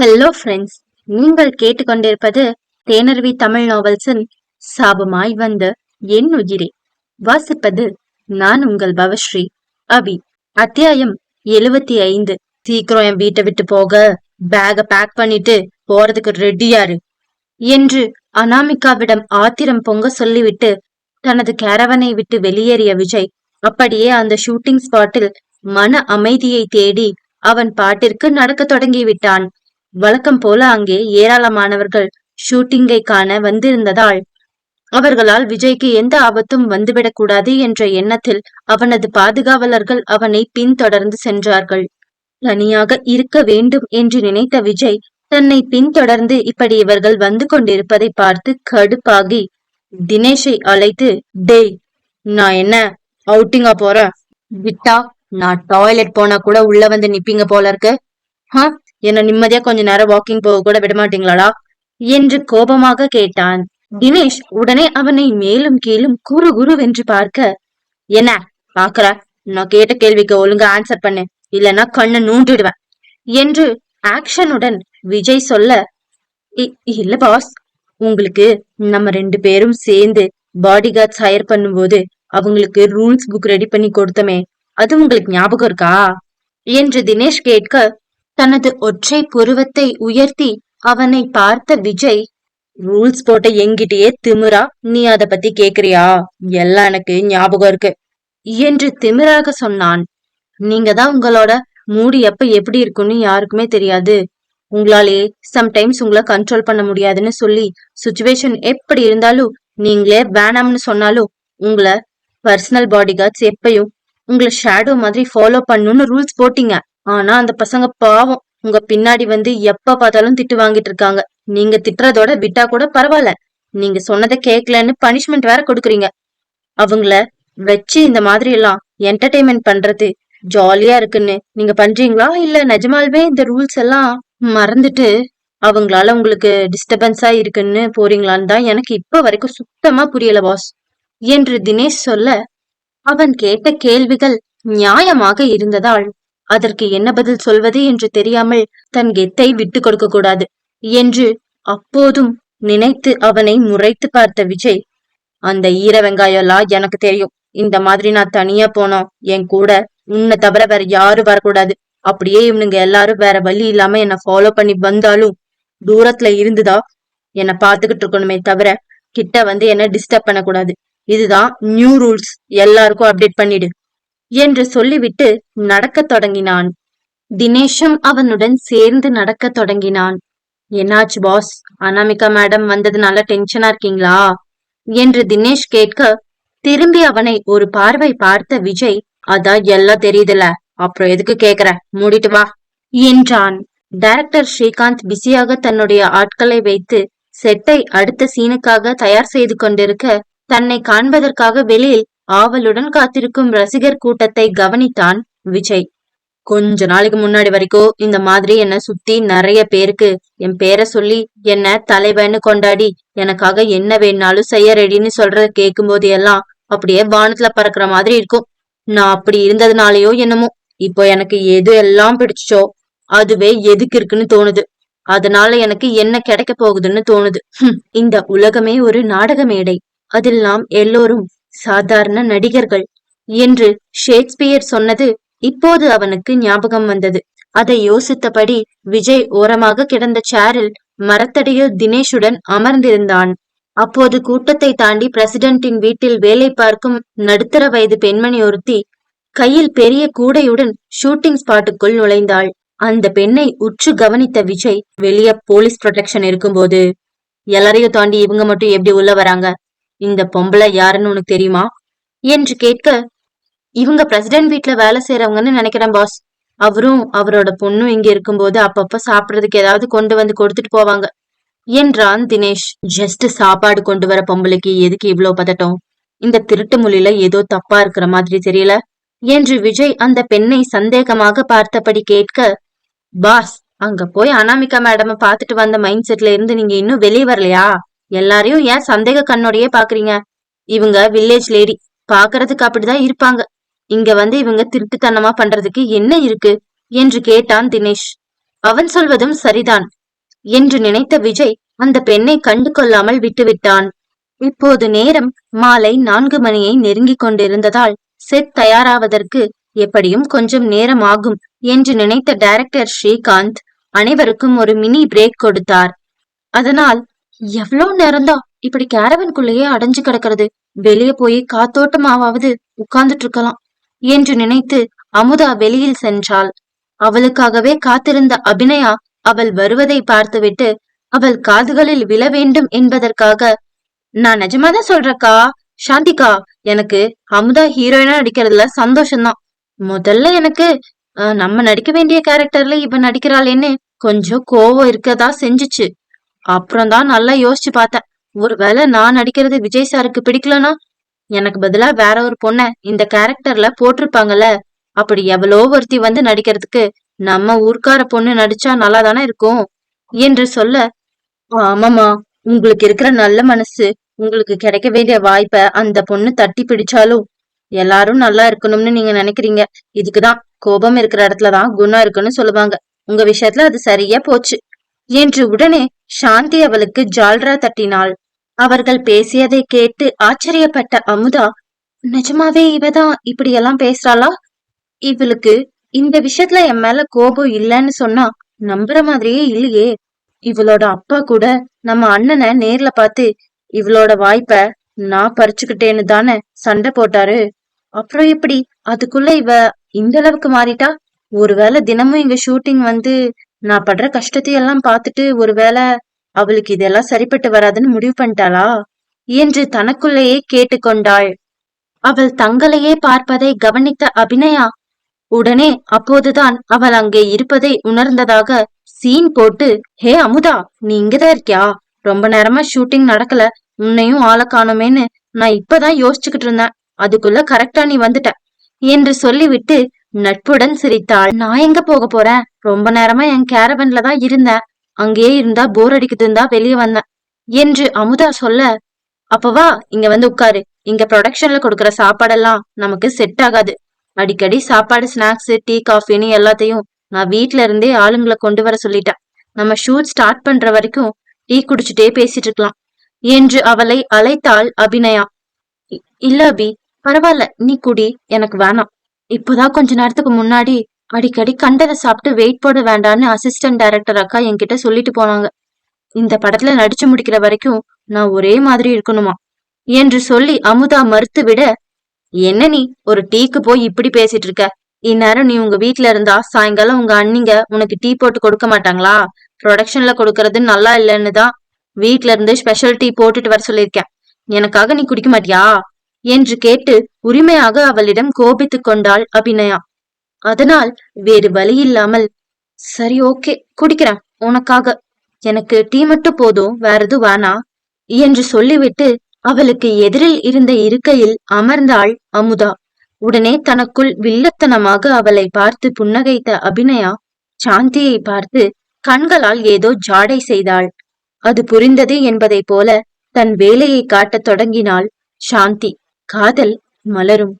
Hello friends நீங்கள் கேட்டுக்கொண்டிருப்பது தேனருவி தமிழ் நாவல்ஸின் சாபமாய் வந்த என் உயிரே. வாசிப்பது நான் உங்கள் பவஸ்ரீ அபி. அத்தியாயம் எழுவத்தி ஐந்து. சீக்கிரம் என் வீட்டை விட்டு போக. பேக பேக் பண்ணிட்டு போறதுக்கு ரெடியாரு என்று அனாமிகாவிடம் ஆத்திரம் பொங்க சொல்லிவிட்டு தனது கேரவனை விட்டு வெளியேறிய விஜய் அப்படியே அந்த ஷூட்டிங் ஸ்பாட்டில் மன அமைதியை தேடி அவன் பாட்டிற்கு நடக்கத் தொடங்கிவிட்டான் வழக்கம் போல அங்கே ஏராளமானவர்கள் ஷூட்டிங்கை காண வந்திருந்ததால் அவர்களால் விஜய்க்கு எந்த ஆபத்தும் வந்துவிடக் கூடாது என்ற எண்ணத்தில் அவனது பாதுகாவலர்கள் அவனை பின்தொடர்ந்து சென்றார்கள். தனியாக இருக்க வேண்டும் என்று நினைத்த விஜய் தன்னை பின்தொடர்ந்து இப்படி இவர்கள் வந்து கொண்டிருப்பதை பார்த்து கடுப்பாகி தினேஷை அழைத்து டேய் நான் என்ன அவுட்டிங்கா போறேன்? விட்டா நான் டாய்லெட் போனா கூட உள்ள வந்து நிப்பீங்க போல இருக்கு. என்ன நிம்மதியா கொஞ்ச நேரம் வாக்கிங் போக கூட விடமாட்டீங்களாடா என்று கோபமாக கேட்டான். தினேஷ் உடனே அவனை மேலும் கீழும் குறு வென்று பார்க்க என்ன பாக்குற நான் கேட்ட கேள்விக்கு ஒழுங்கா ஆன்சர் பண்ணு. இல்லனா கண்ணை நூண்டிடுவேன். என்று ஆக்ஷனுடன் விஜய் சொல்ல "இ- இல்ல பாஸ் உங்களுக்கு நம்ம ரெண்டு பேரும் சேர்ந்து பாடி கார்ட்ஸ் ஹையர் பண்ணும்போது அவங்களுக்கு ரூல்ஸ் புக் ரெடி பண்ணி கொடுத்தமே. அது உங்களுக்கு ஞாபகம் இருக்கா? என்று தினேஷ் கேட்க தனது ஒற்றை புருவத்தை உயர்த்தி அவனை பார்த்த விஜய் ரூல்ஸ் போட்ட எங்கிட்டயே திமிரா? நீ அத பத்தி கேக்குறியா? எல்லாம் எனக்கு ஞாபகம் இருக்கு. என்று திமிராக சொன்னான். நீங்க தான் உங்களோட மூடி எப்ப எப்படி இருக்குன்னு யாருக்குமே தெரியாது. உங்களாலே சம்டைம்ஸ் உங்களை கண்ட்ரோல் பண்ண முடியாதுன்னு சொல்லி சுச்சுவேஷன் எப்படி இருந்தாலும் நீங்களே வேணாம்னு சொன்னாலும் உங்களை பர்சனல் பாடி கார்ட்ஸ் எப்பயும் உங்களை ஷேடோ மாதிரி ஃபாலோ பண்ணுன்னு ரூல்ஸ் போட்டீங்க. ஆனா அந்த பசங்க பாவம். உங்க பின்னாடி வந்து எப்ப பார்த்தாலும் திட்டு வாங்கிட்டு இருக்காங்க. நீங்க திட்டுறதோட விட்டா கூட பரவாயில்ல. நீங்க சொன்னதை கேட்கலன்னு பனிஷ்மெண்ட் வேற கொடுக்குறீங்க. அவங்கள வச்சு இந்த மாதிரி எல்லாம் என்டர்டைன்மெண்ட் பண்றது ஜாலியா இருக்குன்னு நீங்க பண்றீங்களா? இல்ல நிஜமாலுமே இந்த ரூல்ஸ் எல்லாம் மறந்துட்டு அவங்களால உங்களுக்கு டிஸ்டர்பன்ஸா இருக்குன்னு போறீங்களான்னு தான் எனக்கு இப்ப வரைக்கும் சுத்தமா புரியல பாஸ் என்று தினேஷ் சொல்ல அவன் கேட்ட கேள்விகள் நியாயமாக இருந்ததால் அதற்கு என்ன பதில் சொல்வது என்று தெரியாமல் தன் கெத்தை விட்டு கொடுக்க கூடாது என்று அப்போதும் நினைத்து அவனை முறைத்து பார்த்த விஜய் அந்த ஈர வெங்காயம் எல்லாம் எனக்கு தெரியும். இந்த மாதிரி நான் தனியா போனோம் என் கூட உன்னை தவிர வேற யாரும் வரக்கூடாது. அப்படியே இவனுங்க எல்லாரும் வேற வழி இல்லாம என்ன ஃபாலோ பண்ணி வந்தாலும் தூரத்துல இருந்துதா? என்ன பாத்துக்கிட்டு இருக்கணுமே தவிர கிட்ட வந்து என்ன டிஸ்டர்ப் பண்ணக்கூடாது. இதுதான் நியூ ரூல்ஸ் எல்லாருக்கும் அப்டேட் பண்ணிடு. என்று சொல்லிவிட்டு நடக்கத் தொடங்கினான். தினேஷும் அவனுடன் சேர்ந்து நடக்கத் தொடங்கினான். என்னாச்சு பாஸ் அனாமிகா மேடம் வந்ததுனால டென்ஷனா இருக்கீங்களா? என்று தினேஷ் கேட்க திரும்பி அவனை ஒரு பார்வை பார்த்த விஜய் அதான் எல்லாம் தெரியுதுல. அப்புறம் எதுக்கு கேக்குற? மூடிட்டு வா. என்றான். டைரக்டர் ஸ்ரீகாந்த் பிஸியாக தன்னுடைய ஆட்களை வைத்து செட்டை அடுத்த சீனுக்காக தயார் செய்து கொண்டிருக்க தன்னை காண்பதற்காக வெளியில் ஆவலுடன் காத்திருக்கும் ரசிகர் கூட்டத்தை கவனித்தான் விஜய். கொஞ்ச நாளைக்கு முன்னாடி வரைக்கும் இந்த மாதிரி என்ன சுத்தி நிறைய பேருக்கு என் பேரை சொல்லி என்ன தலைவன்னு கொண்டாடி எனக்காக என்ன வேணாலும் செய்ய ரெடின்னு சொல்றத கேட்கும் போது எல்லாம் அப்படியே வானத்துல பறக்குற மாதிரி இருக்கும். நான் அப்படி இருந்ததுனாலயோ என்னமோ இப்போ எனக்கு எது எல்லாம் பிடிச்சோ அதுவே எதுக்கு இருக்குன்னு தோணுது. அதனால எனக்கு என்ன கிடைக்க போகுதுன்னு தோணுது. இந்த உலகமே ஒரு நாடக மேடை. அதில் நாம் எல்லோரும் சாதாரண நடிகர்கள் என்று ஷேக்ஸ்பியர் சொன்னது இப்போது அவனுக்கு ஞாபகம் வந்தது. அதை யோசித்தபடி விஜய் ஓரமாக கிடந்த சேரில் மரத்தடியில் தினேஷுடன் அமர்ந்திருந்தான். அப்போது கூட்டத்தை தாண்டி பிரசிடென்ட்டின் வீட்டில் வேலை பார்க்கும் நடுத்தர வயது பெண்மணி ஒருத்தி கையில் பெரிய கூடையுடன் ஷூட்டிங் ஸ்பாட்டுக்குள் நுழைந்தாள். அந்த பெண்ணை உற்று கவனித்த விஜய் வெளிய போலீஸ் ப்ரொடெக்ஷன் இருக்கும்போது எல்லாரையும் தாண்டி இவங்க மட்டும் எப்படி உள்ள வராங்க? இந்த பொம்பளை யாருன்னு உனக்கு தெரியுமா? என்று கேட்க இவங்க பிரசிடென்ட் வீட்டுல வேலை செய்யறவங்கன்னு நினைக்கிறேன் பாஸ் அவரும் அவரோட பொண்ணும் இங்க இருக்கும்போது அப்பப்ப சாப்பிடுறதுக்கு ஏதாவது கொண்டு வந்து கொடுத்துட்டு போவாங்க என்றான் தினேஷ். ஜஸ்ட் சாப்பாடு கொண்டு வர பொம்பளைக்கு எதுக்கு இவ்ளோ பதட்டம்? இந்த திருட்டு மொழியில ஏதோ தப்பா இருக்கிற மாதிரி தெரியல என்று விஜய் அந்த பெண்ணை சந்தேகமாக பார்த்தபடி கேட்க பாஸ் அங்க போய் அனாமிகா மேடம பாத்துட்டு வந்த மைண்ட் செட்ல இருந்து நீங்க இன்னும் வெளியே வரலையா? எல்லாரையும் ஏன் சந்தேக கண்ணோடையே பாக்குறீங்க? இவங்க வில்லேஜ் லேடி பாக்குறதுக்கு அப்படிதான் இருப்பாங்க. இங்க வந்து இவங்க திருட்டுத்தனமா பண்றதுக்கு என்ன இருக்கு? என்று கேட்டான் தினேஷ். அவன் சொல்வதும் சரிதான். என்று நினைத்த விஜய் அந்த பெண்ணை கண்டு கொள்ளாமல் விட்டுவிட்டான். இப்போது நேரம் மாலை நான்கு மணியை நெருங்கிக் கொண்டிருந்ததால் செட் தயாராவதற்கு எப்படியும் கொஞ்சம் நேரம் ஆகும் என்று நினைத்த டைரக்டர் ஸ்ரீகாந்த் அனைவருக்கும் ஒரு மினி பிரேக் கொடுத்தார். அதனால் எவ்வளவு நேரம்தான் இப்படி கேரவன்குள்ளேயே அடைஞ்சு கிடக்கிறது? வெளியே போய் காத்தோட்டமாவது உட்கார்ந்துட்டு இருக்கலாம் என்று நினைத்து அமுதா வெளியில் சென்றாள். அவளுக்காகவே காத்திருந்த அபிநயா அவள் வருவதை பார்த்துவிட்டு அவள் காதுகளில் விழ வேண்டும் என்பதற்காக நான் நிஜமாதான் சொல்றக்கா சாந்திகா எனக்கு அமுதா ஹீரோயினா நடிக்கிறதுல சந்தோஷம்தான். முதல்ல எனக்கு நம்ம நடிக்க வேண்டிய கேரக்டர்ல இவ நடிக்கிறாளேன்னு கொஞ்சம் கோவம் இருக்கதா செஞ்சுச்சு. அப்புறம் தான் நல்லா யோசிச்சு பார்த்தேன். ஒருவேளை நான் நடிக்கிறது விஜய் சாருக்கு பிடிக்கலனா? எனக்கு பதிலா வேற ஒரு பொண்ண இந்த கேரக்டர்ல போட்டிருப்பாங்கல்ல. அப்படி எவ்வளோ ஒருத்தி வந்து நடிக்கிறதுக்கு நம்ம ஊர்க்கார பொண்ணு நடிச்சா நல்லா தானே இருக்கும்? என்று சொல்ல ஆமாமா உங்களுக்கு இருக்கிற நல்ல மனசு உங்களுக்கு கிடைக்க வேண்டிய வாய்ப்பை அந்த பொண்ணு தட்டி பிடிச்சாலும் எல்லாரும் நல்லா இருக்கணும்னு நீங்க நினைக்கிறீங்க. இதுக்குதான் கோபம் இருக்கிற இடத்துலதான் குணம் இருக்குன்னு சொல்லுவாங்க. உங்க விஷயத்துல அது சரியா போச்சு. என்று உடனே சாந்தி அவளுக்கு ஜால்ரா தட்டினாள். அவர்கள் பேசியதை கேட்டு ஆச்சரியப்பட்ட அமுதா நிஜமாவே இவதான் இப்படி எல்லாம் பேசுறாளா? இவளுக்கு இந்த விஷயத்துல என் மேல கோபம் இல்லைன்னு சொன்னா நம்புற மாதிரியே இல்லையே. இவளோட அப்பா கூட நம்ம அண்ணனை நேர்ல பார்த்து இவளோட வாய்ப்ப நான் பறிச்சுக்கிட்டேன்னு தானே சண்டை போட்டாரு. அப்புறம் எப்படி அதுக்குள்ள இவ இந்த அளவுக்கு மாறிட்டா? ஒருவேளை தினமும் இங்க ஷூட்டிங் வந்து நான் படுற கஷ்டத்தையெல்லாம் பார்த்துட்டு ஒருவேளை அவளுக்கு இதெல்லாம் சரிப்பட்டு வராதுன்னு முடிவு பண்ணிட்டாளா? என்று தனக்குள்ளேயே கேட்டுக்கொண்டாள். அவள் தங்களையே பார்ப்பதை கவனித்த அபிநயா உடனே அப்போதுதான் அவள் அங்கே இருப்பதை உணர்ந்ததாக சீன் போட்டு ஹே அமுதா நீ இங்கதான் இருக்கியா? ரொம்ப நேரமா ஷூட்டிங் நடக்கல உன்னையும் ஆள காணோமேன்னு நான் இப்பதான் யோசிச்சுக்கிட்டு இருந்தேன். அதுக்குள்ள கரெக்டா நீ வந்துட்ட என்று சொல்லிவிட்டு நட்புடன் சிரித்தாள். நான் எங்க போக போறேன்? ரொம்ப நேரமா என் கேரவன்ல தான் இருந்தேன். அங்கேயே இருந்தா போர் அடிக்குதுன்னு தான் வெளியே வந்தேன். என்று அமுதா சொல்ல அப்பவா இங்க வந்து உட்காரு. இங்க ப்ரொடக்ஷன்ல கொடுக்கற சாப்பாடெல்லாம் நமக்கு செட் ஆகாது. அடிக்கடி சாப்பாடு ஸ்நாக்ஸ் டீ காஃபின்னு எல்லாத்தையும் நான் வீட்ல இருந்தே ஆளுங்களை கொண்டு வர சொல்லிட்டேன். நம்ம ஷூட் ஸ்டார்ட் பண்ற வரைக்கும் டீ குடிச்சிட்டே பேசிட்டு இருக்கலாம். என்று அவளை அழைத்தாள் அபிநயா. "இ- இல்ல அபி பரவாயில்ல நீ குடி. எனக்கு வேணாம். இப்போதான் கொஞ்ச நேரத்துக்கு முன்னாடி அடிக்கடி கண்டதை சாப்பிட்டு வெயிட் போட வேண்டான்னு அசிஸ்டன்ட் டைரக்டர் அக்கா என்கிட்ட சொல்லிட்டு போனாங்க. இந்த படத்துல நடிச்சு முடிக்கிற வரைக்கும் நான் ஒரே மாதிரி இருக்கணுமா? என்று சொல்லி அமுதா மறுத்து விட என்ன நீ ஒரு டீக்கு போய் இப்படி பேசிட்டு இருக்க? இந்நேரம் நீ உங்க வீட்ல இருந்தா சாயங்காலம் உங்க அண்ணிங்க உனக்கு டீ போட்டு கொடுக்க மாட்டாங்களா? ப்ரொடக்ஷன்ல கொடுக்கறது நல்லா இல்லைன்னு தான் வீட்ல இருந்து ஸ்பெஷல் டீ போட்டுட்டு வர சொல்லியிருக்கேன். எனக்காக நீ குடிக்க மாட்டியா? என்று கேட்டு உரிமையாக அவளிடம் கோபித்துக் கொண்டாள் அபிநயா. அதனால் வேறு வழி இல்லாமல் சரி ஓகே குடிக்கிறேன் உனக்காக. எனக்கு டீ மட்டும் போதும் வேற எதுவும் வேணா என்று சொல்லிவிட்டு அவளுக்கு எதிரில் இருந்த இருக்கையில் அமர்ந்தாள் அமுதா. உடனே தனக்குள் வில்லத்தனமாக அவளை பார்த்து புன்னகைத்த அபிநயா சாந்தியை பார்த்து கண்களால் ஏதோ ஜாடை செய்தாள். அது புரிந்தது என்பதைப் போல தன் வேலையை காட்டத் தொடங்கினாள் சாந்தி. காதல் மலரும்.